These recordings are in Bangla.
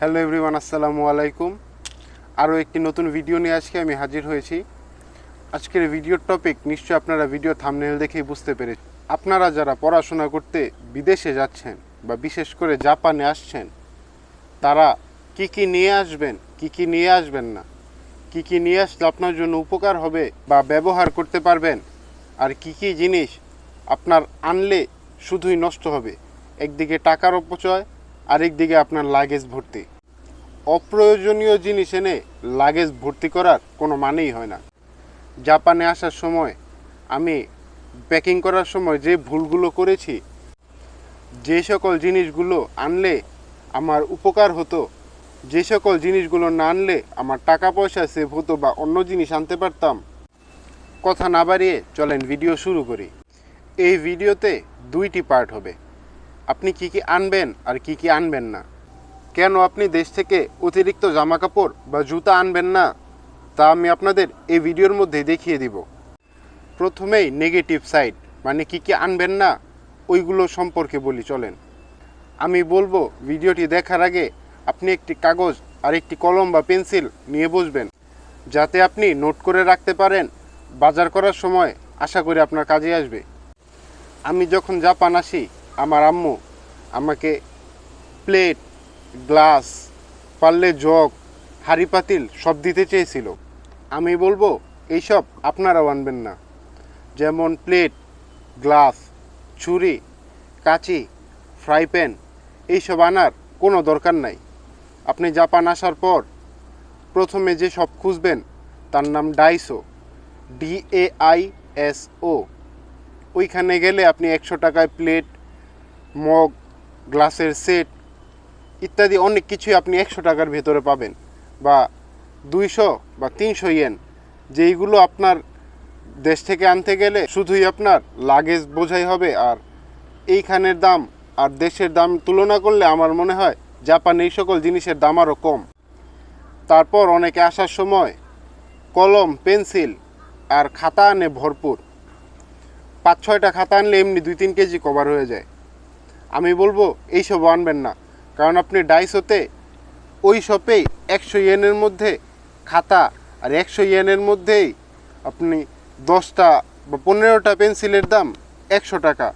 হ্যালো এভরিওয়ান, আসসালামু আলাইকুম। আরও একটি নতুন ভিডিও নিয়ে আজকে আমি হাজির হয়েছি। আজকের ভিডিওর টপিক নিশ্চয়ই আপনারা ভিডিও থামনেল দেখেই বুঝতে পেরেছেন আপনারা যারা পড়াশোনা করতে বিদেশে যাচ্ছেন বা বিশেষ করে জাপানে আসছেন, তারা কি কি নিয়ে আসবেন, কি কি নিয়ে আসবেন না, কি কি নিয়ে আসলে আপনার জন্য উপকার হবে বা ব্যবহার করতে পারবেন, আর কি কি জিনিস আপনার আনলে শুধুই নষ্ট হবে, একদিকে টাকার অপচয় আরেকদিকে আপনার লাগেজ ভর্তি। অপ্রয়োজনীয় জিনিস এনে লাগেজ ভর্তি করার কোনো মানেই হয় না। জাপানে আসার সময়, আমি প্যাকিং করার সময় যে ভুলগুলো করেছি, যে সকল জিনিসগুলো আনলে আমার উপকার হতো, যে সকল জিনিসগুলো না আনলে আমার টাকা পয়সা সেভ হতো বা অন্য জিনিস আনতে পারতাম। কথা না বাড়িয়ে চলেন ভিডিও শুরু করি। এই ভিডিওতে দুইটি পার্ট হবে। আপনি কি কি আনবেন আর কি কি আনবেন না? কেন আপনি দেশ থেকে অতিরিক্ত জামা কাপড় বা জুতা আনবেন না? তা আমি আপনাদের এই ভিডিওর মধ্যে দেখিয়ে দিব। প্রথমেই নেগেটিভ সাইড মানে কি কি আনবেন না, ওইগুলো সম্পর্কে বলি, চলেন। আমি বলব, ভিডিওটি দেখার আগে আপনি একটি কাগজ আর একটি কলম বা পেন্সিল নিয়ে বসবেন, যাতে আপনি নোট করে রাখতে পারেন, বাজার করার সময় আশা করি আপনার কাজে আসবে। আমি যখন জাপান আসি আমার আম্মু আমাকে প্লেট, গ্লাস, পারলে জগ, হাড়ি পাতিল সব দিতে চেয়েছিল। আমি বলব, এইসব আপনারাও আনবেন না। যেমন প্লেট, গ্লাস, ছুরি, কাঁচি, ফ্রাই প্যান, এইসব আনার কোনো দরকার নাই। আপনি জাপান আসার পর প্রথমে যে সব খুঁজবেন, তার নাম Daiso D A I S O ওইখানে গেলে আপনি একশো টাকায় প্লেট মগ, গ্লাসের সেট ইত্যাদি অনেক কিছুই আপনি একশো টাকার ভেতরে পাবেন বা দুইশো বা তিনশো ইয়েন। যেইগুলো আপনার দেশ থেকে আনতে গেলে শুধুই আপনার লাগেজ বোঝাই হবে আর এইখানের দাম আর দেশের দাম তুলনা করলে আমার মনে হয় জাপান এই সকল জিনিসের দাম আরও কম। তারপর অনেকে আসার সময় কলম, পেন্সিল আর খাতা আনে ভরপুর। পাঁচ ছয়টা খাতা আনলে এমনি দুই তিন কেজি কভার হয়ে যায়। আমি বলব, এইসব আনবেন না। কারণ আপনি ডাইসোতে ওই শপেই একশো ইয়েনের মধ্যে খাতা আর একশো ইয়েনের মধ্যেই আপনি দশটা বা পনেরোটা পেন্সিলের দাম একশো টাকা।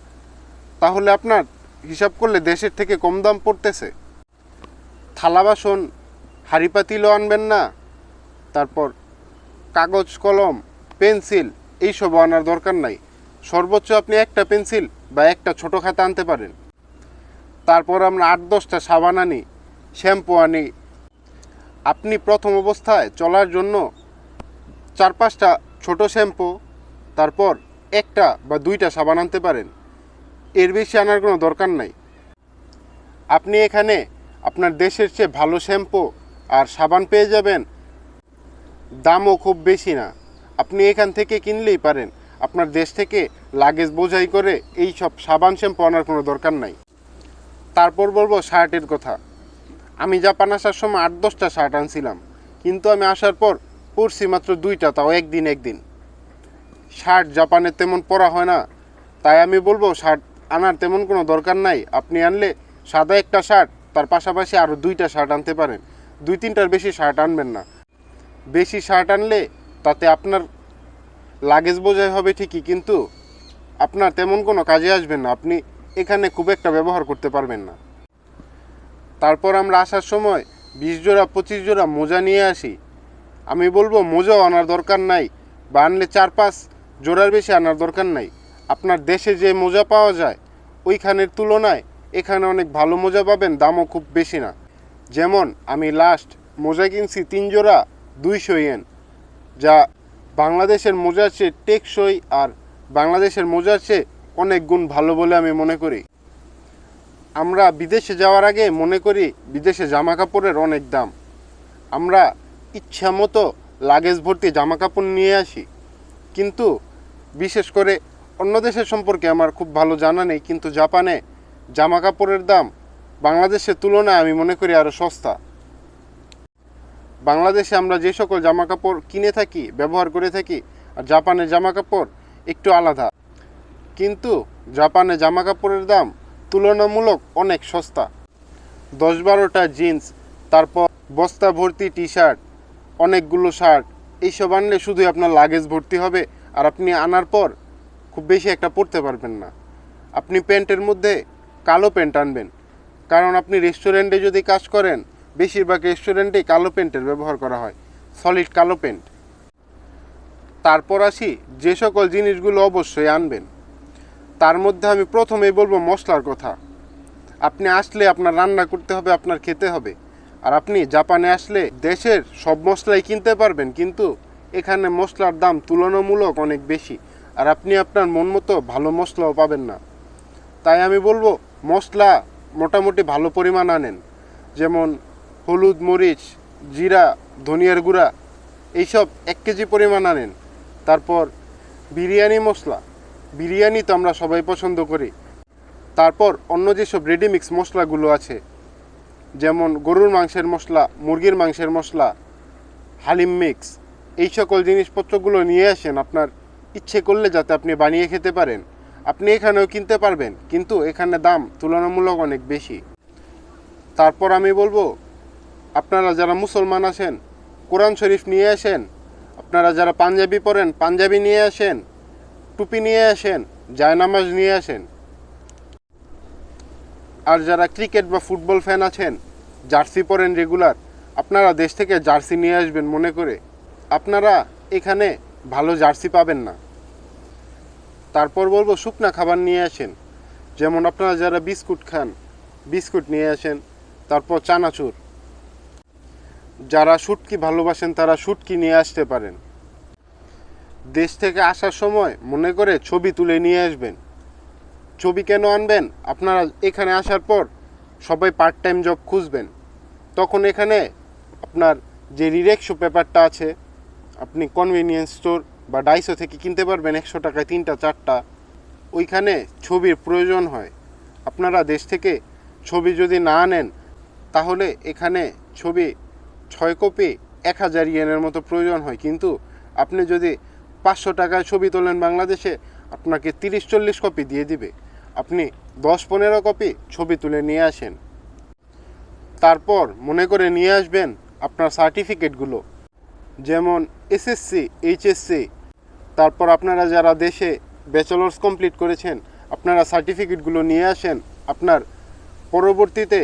তাহলে আপনার হিসাব করলে দেশের থেকে কম দাম পড়তেছে। থালা বাসন হাঁড়ি পাতিলও আনবেন না। তারপর কাগজ, কলম, পেন্সিল এইসব আনার দরকার নাই। সর্বোচ্চ আপনি একটা পেন্সিল বা একটা ছোট খাতা আনতে পারেন। তারপর আমরা আট দশটা সাবান আনি, শ্যাম্পু আনি। আপনি প্রথম অবস্থায় চলার জন্য চার পাঁচটা ছোট শ্যাম্পু, তারপর একটা বা দুইটা সাবান আনতে পারেন। এর বেশি আনার কোনো দরকার নাই। আপনি এখানে আপনার দেশের চেয়ে ভালো শ্যাম্পু আর সাবান পেয়ে যাবেন। দামও খুব বেশি না। আপনি এখান থেকে কিনলেই পারেন। আপনার দেশ থেকে লাগেজ বোঝাই করে এই সব সাবান শ্যাম্পু আনার কোনো দরকার নাই। তারপর বলব শার্টের কথা। আমি জাপান আসার সময় আট, দশটা শার্ট আনছিলাম। কিন্তু আমি আসার পর পরছি মাত্র দুইটা, তাও একদিন একদিন। শার্ট জাপানে তেমন পরা হয় না। তাই আমি বলব শার্ট আনার তেমন কোনো দরকার নাই। আপনি আনলে সাদা একটা শার্ট, তার পাশাপাশি আরও দুইটা শার্ট আনতে পারেন। দুই, তিনটার বেশি শার্ট আনবেন না। বেশি শার্ট আনলে তাতে আপনার লাগেজ বোঝাই হবে ঠিকই, কিন্তু আপনার তেমন কোনো কাজে আসবেন না। আপনি এখানে খুব একটা ব্যবহার করতে পারবেন না। তারপর আমরা আসার সময় বিশ জোড়া, পঁচিশ জোড়া মোজা নিয়ে আসি। আমি বলব, মোজাও আনার দরকার নাই, বা আনলে চার পাঁচ জোড়ার বেশি আনার দরকার নাই। আপনার দেশে যে মোজা পাওয়া যায়, ওইখানের তুলনায় এখানে অনেক ভালো মোজা পাবেন, দামও খুব বেশি না। যেমন, আমি লাস্ট মোজা কিনছি তিন জোড়া, দুইশো ইয়েন, যা বাংলাদেশের মোজার চেয়ে টেকসই আর বাংলাদেশের মোজার চেয়ে অনেক গুণ ভালো বলে আমি মনে করি। আমরা বিদেশে যাওয়ার আগে মনে করি বিদেশে জামা কাপড়ের অনেক দাম। আমরা ইচ্ছা মতো লাগেজ ভর্তি জামা কাপড় নিয়ে আসি। কিন্তু বিশেষ করে অন্য দেশের সম্পর্কে আমার খুব ভালো জানা নেই, কিন্তু জাপানে জামা কাপড়ের দাম বাংলাদেশের তুলনায় আমি মনে করি আরও সস্তা। বাংলাদেশে আমরা যে সকল জামা কাপড় কিনে থাকি, ব্যবহার করে থাকি, আর জাপানের জামা কাপড় একটু আলাদা। কিন্তু জাপানে জামা কাপড়ের দাম তুলনামূলক অনেক সস্তা। দশ বারোটা জিন্স, তারপর বস্তা ভর্তি টি শার্ট অনেকগুলো শার্ট, এইসব আনলে শুধুই আপনার লাগেজ ভর্তি হবে আর আপনি আনার পর খুব বেশি একটা পরতে পারবেন না। আপনি প্যান্টের মধ্যে কালো প্যান্ট আনবেন, কারণ আপনি রেস্টুরেন্টে যদি কাজ করেন, বেশিরভাগ রেস্টুরেন্টেই কালো প্যান্টের ব্যবহার করা হয় সলিড কালো প্যান্ট। তারপর আসি যে সকল জিনিসগুলো অবশ্যই আনবেন। তার মধ্যে আমি প্রথমেই বলব মশলার কথা। আপনি আসলে আপনার রান্না করতে হবে, আপনার খেতে হবে। আর আপনি জাপানে আসলে দেশের সব মশলাই কিনতে পারবেন, কিন্তু এখানে মশলার দাম তুলনামূলক অনেক বেশি। আর আপনি আপনার মন মতো ভালো মশলাও পাবেন না। তাই আমি বলব, মশলা মোটামুটি ভালো পরিমাণ আনেন। যেমন হলুদ মরিচ, জিরা, ধনিয়ার গুঁড়া, এইসব এক কেজি পরিমাণ আনেন। তারপর বিরিয়ানি মশলা। বিরিয়ানি তো আমরা সবাই পছন্দ করি। তারপর অন্য যেসব রেডিমিক্স মশলাগুলো আছে, যেমন গরুর মাংসের মশলা, মুরগির মাংসের মশলা, হালিম মিক্স এই সকল জিনিসপত্রগুলো নিয়ে আসেন আপনার ইচ্ছে করলে যাতে আপনি বানিয়ে খেতে পারেন। আপনি এখানেও কিনতে পারবেন, কিন্তু এখানে দাম তুলনামূলক অনেক বেশি। তারপর আমি বলব, আপনারা যারা মুসলমান আছেন, কোরআন শরীফ নিয়ে আসেন, আপনারা যারা পাঞ্জাবি পরেন, পাঞ্জাবি নিয়ে আসেন টুপি নিয়ে আসেন, জায়নামাজ নিয়ে আসেন। আর যারা ক্রিকেট বা ফুটবল ফ্যান আছেন, জার্সি পরেন রেগুলার আপনারা দেশ থেকে জার্সি নিয়ে আসবেন মনে করে। আপনারা এখানে ভালো জার্সি পাবেন না। তারপর বলব, শুকনা খাবার নিয়ে আসেন। যেমন আপনারা যারা বিস্কুট খান, বিস্কুট নিয়ে আসেন। তারপর চানাচুর। যারা শুটকি ভালোবাসেন, তারা শুটকি নিয়ে আসতে পারেন। দেশ থেকে আসার সময় মনে করে ছবি তুলে নিয়ে আসবেন। ছবি কেন আনবেন? আপনারা এখানে আসার পর সবাই পার্ট টাইম জব খুঁজবেন। তখন এখানে আপনার যে রিরেক্সো পেপারটা আছে, আপনি কনভিনিয়েন্স স্টোর বা ডাইসো থেকে কিনতে পারবেন একশো টাকায় তিনটা, চারটা। ওইখানে ছবির প্রয়োজন হয়। আপনারা দেশ থেকে ছবি যদি না আনেন, তাহলে এখানে ছবি ছয় কপি এক হাজার ইয়েনের মতো প্রয়োজন হয়। কিন্তু আপনি যদি পাঁচশো টাকায় ছবি তোলেন বাংলাদেশে, আপনাকে তিরিশ চল্লিশ কপি দিয়ে দিবে। আপনি দশ পনেরো কপি ছবি তুলে নিয়ে আসেন। তারপর মনে করে নিয়ে আসবেন আপনার সার্টিফিকেটগুলো, যেমন এসএসসি, এইচএসসি। তারপর আপনারা যারা দেশে ব্যাচেলার্স কমপ্লিট করেছেন, আপনারা সার্টিফিকেটগুলো নিয়ে আসেন। আপনার পরবর্তীতে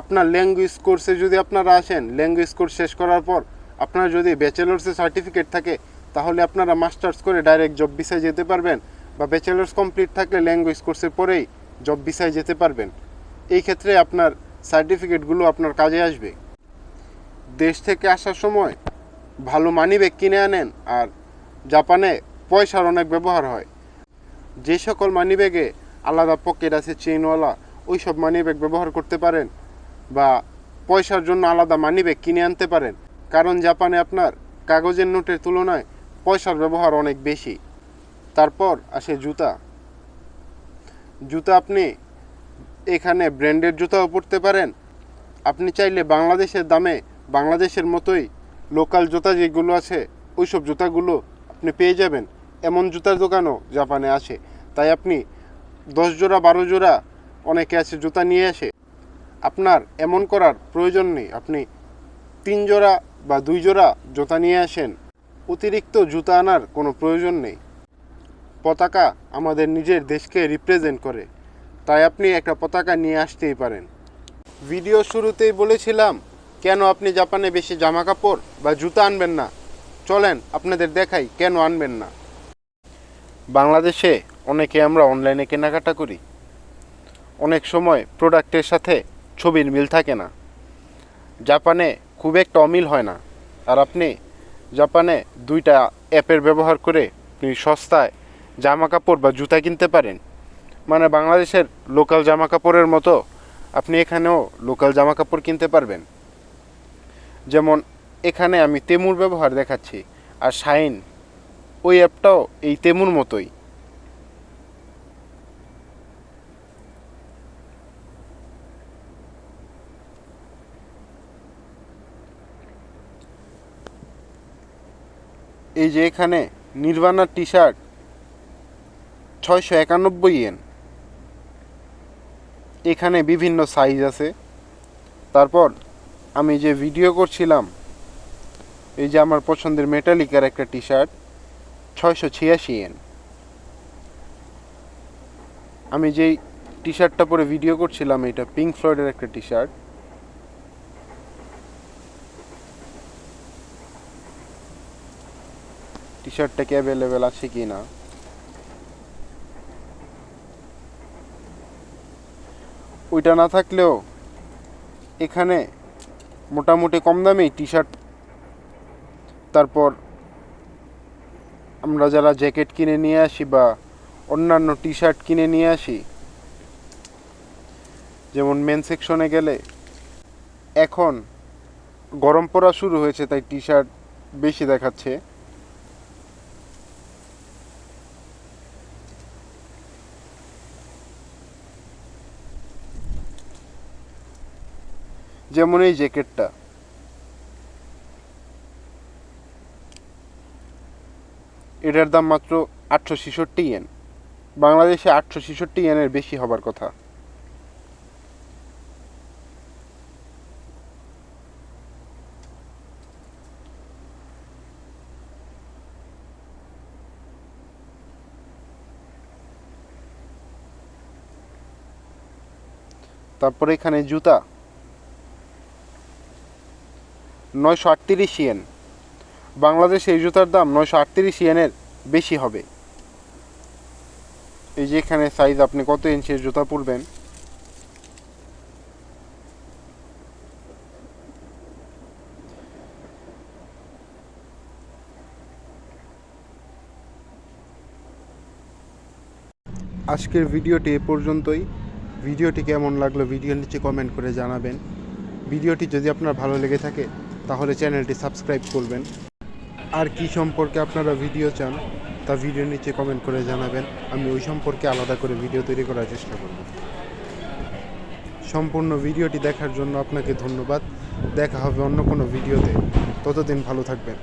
আপনার ল্যাঙ্গুয়েজ কোর্সে যদি আপনারা আসেন, ল্যাঙ্গুয়েজ কোর্স শেষ করার পর আপনার যদি ব্যাচেলার্সের সার্টিফিকেট থাকে তাহলে আপনারা মাস্টার্স করে ডাইরেক্ট জব ভিসায় যেতে পারবেন বা ব্যাচেলার্স কমপ্লিট থাকলে ল্যাঙ্গুয়েজ কোর্সের পরেই জব ভিসায় যেতে পারবেন। এই ক্ষেত্রে আপনার সার্টিফিকেটগুলো আপনার কাজে আসবে। দেশ থেকে আসার সময় ভালো মানি ব্যাগ কিনে আনেন আর জাপানে পয়সার অনেক ব্যবহার হয়। যে সকল মানি ব্যাগে আলাদা পকেট আছে চেইনওয়ালা ওই সব মানি ব্যাগ ব্যবহার করতে পারেন বা পয়সার জন্য আলাদা মানি ব্যাগ কিনে আনতে পারেন। কারণ জাপানে আপনার কাগজের নোটের তুলনায় পয়সার ব্যবহার অনেক বেশি। তারপর আসে জুতা। জুতা আপনি এখানে ব্র্যান্ডের জুতাও পরতে পারেন। আপনি চাইলে বাংলাদেশের দামে বাংলাদেশের মতোই লোকাল জুতা যেগুলো আছে ওই সব জুতাগুলো আপনি পেয়ে যাবেন। এমন জুতার দোকানও জাপানে আছে। তাই আপনি দশ জোড়া, বারো জোড়া অনেকে আছে জুতা নিয়ে আসে। আপনার এমন করার প্রয়োজন নেই। আপনি তিন জোড়া বা দুই জোড়া জুতা নিয়ে আসেন। অতিরিক্ত জুতা আনার কোনো প্রয়োজন নেই। পতাকা আমাদের নিজের দেশকে রিপ্রেজেন্ট করে। তাই আপনি একটা পতাকা নিয়ে আসতেই পারেন। ভিডিও শুরুতেই বলেছিলাম, কেন আপনি জাপানে বেশি জামা কাপড় বা জুতা আনবেন না? চলেন আপনাদের দেখাই কেন আনবেন না। বাংলাদেশে অনেকে আমরা অনলাইনে কেনাকাটা করি। অনেক সময় প্রোডাক্টের সাথে ছবির মিল থাকে না। জাপানে খুব একটা অমিল হয় না। আর আপনি জাপানে দুইটা অ্যাপের ব্যবহার করে আপনি সস্তায় জামা কাপড় বা জুতা কিনতে পারেন। মানে বাংলাদেশের লোকাল জামা কাপড়ের মতো আপনি এখানেও লোকাল জামা কাপড় কিনতে পারবেন। যেমন এখানে আমি তেমুর ব্যবহার দেখাচ্ছি, আর শাইন। ওই অ্যাপটাও এই তেমুর মতোই। এই যে এখানে নির্বাণার টি শার্ট ছয়শো একানব্বই ইয়েন। এখানে বিভিন্ন সাইজ আছে। তারপর আমি যে ভিডিও করছিলাম, এই যে আমার পছন্দের মেটালিকার একটা টি শার্ট ছয়শো ছিয়াশি এন আমি যেই টি শার্টটা পরে ভিডিও করছিলাম এটা পিঙ্ক ফ্লয়েডের একটা টি শার্ট শার্টটা কি অ্যাভেলেবেল আছে কি না ওইটা না থাকলেও এখানে মোটামুটি কম দামেই টি শার্ট তারপর আমরা যারা জ্যাকেট কিনে নিয়ে আসি বা অন্যান্য টি শার্ট কিনে নিয়ে আসি, যেমন মেন সেকশনে গেলে এখন গরম পড়া শুরু হয়েছে, তাই টি শার্ট বেশি দেখাচ্ছে। যেমন এই জ্যাকেটটা। এটার দাম মাত্র আটশো ছেষট্টি এন বাংলাদেশে আটশো ছেষট্টি এনের বেশি হবার কথা। তারপরে এখানে জুতা। নয়শো আটত্রিশ ইয়েন। বাংলাদেশে এই জুতার দাম নয়শো আটত্রিশ ইয়েনের বেশি হবে। এই যে এখানে সাইজ আপনি কত ইঞ্চের জুতা পরবেন? আজকের ভিডিওটি এ পর্যন্তই। ভিডিওটি কেমন লাগল, ভিডিওর নিচে কমেন্ট করে জানাবেন। ভিডিওটি যদি আপনার ভালো লেগে থাকে তাহলে চ্যানেলটি সাবস্ক্রাইব করবেন। আর কি সম্পর্কে আপনারা ভিডিও চান, তা ভিডিও নিচে কমেন্ট করে জানাবেন। আমি ওই সম্পর্কে আলাদা করে ভিডিও তৈরি করার চেষ্টা করব। সম্পূর্ণ ভিডিওটি দেখার জন্য আপনাকে ধন্যবাদ। দেখা হবে অন্য কোনো ভিডিওতে। ততদিন ভালো থাকবেন।